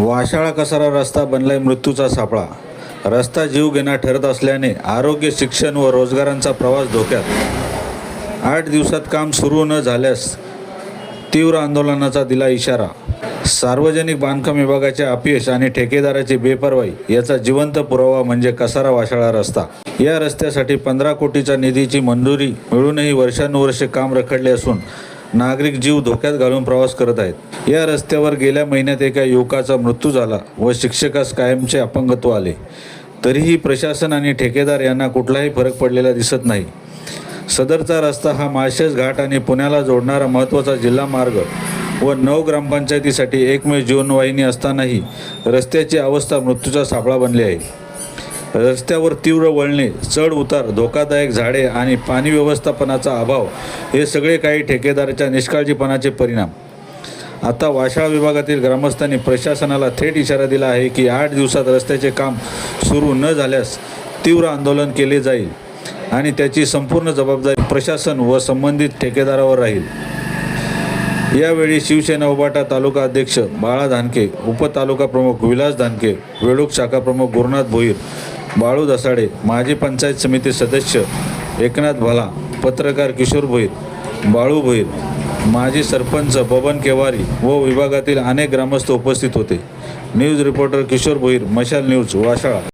वाशाळा कसारा रस्ता बनलाय मृत्यूचा सापळा. रस्ता जीव घेणा ठरत असल्याने आरोग्य शिक्षण व रोजगारांचा प्रवास धोक्यात. आठ दिवसात काम सुरू न झाल्यास तीव्र आंदोलनाचा दिला इशारा. सार्वजनिक बांधकाम विभागाचे अपयश आणि ठेकेदाराची बेपर्वाई याचा जिवंत पुरावा म्हणजे कसारा वाशाळा रस्ता. या रस्त्यासाठी पंधरा कोटीच्या निधीची मंजुरी मिळूनही वर्षानुवर्षे काम रखडले असून नागरिक जीव धोक्यात घालून प्रवास करत आहेत. या रस्त्यावर गेल्या महिन्यात एका युवकाचा मृत्यू झाला व शिक्षकास कायमचे अपंगत्व आले. तरीही प्रशासन आणि ठेकेदार यांना कुठलाही फरक पडलेला दिसत नाही. सदरचा रस्ता हा माळशेज घाट आणि पुण्याला जोडणारा महत्त्वाचा जिल्हा मार्ग व नऊ ग्रामपंचायतीसाठी एकमेव जीवनवाहिनी असतानाही रस्त्याची अवस्था मृत्यूचा सापळा बनली आहे. रस्त्यावर तीव्र वळणे चढ उतार धोकादायक झाडे आणि पाणी व्यवस्थापनाचा अभाव हे सगळे काही ठेकेदाराच्या निष्काळजीपणाचे परिणाम. आता वाशाळा विभागातील ग्रामस्थांनी प्रशासनाला थेट इशारा दिला आहे की आठ दिवसात रस्त्याचे काम सुरू न झाल्यास तीव्र आंदोलन केले जाईल आणि त्याची संपूर्ण जबाबदारी प्रशासन व संबंधित ठेकेदारावर राहील. यावेळी शिवसेना उबाटा तालुका अध्यक्ष बाळा धानके उपतालुका प्रमुख विलास धानके वेळूक शाखा प्रमुख गुरुनाथ भोईर बाळू दसाडे माजी पंचायत समिती सदस्य एकनाथ भला पत्रकार किशोर भोईर बाळू भोईर माजी सरपंच बबन केवारी व विभागातील अनेक ग्रामस्थ उपस्थित होते. न्यूज रिपोर्टर किशोर भोईर मशाल न्यूज वाशाळा.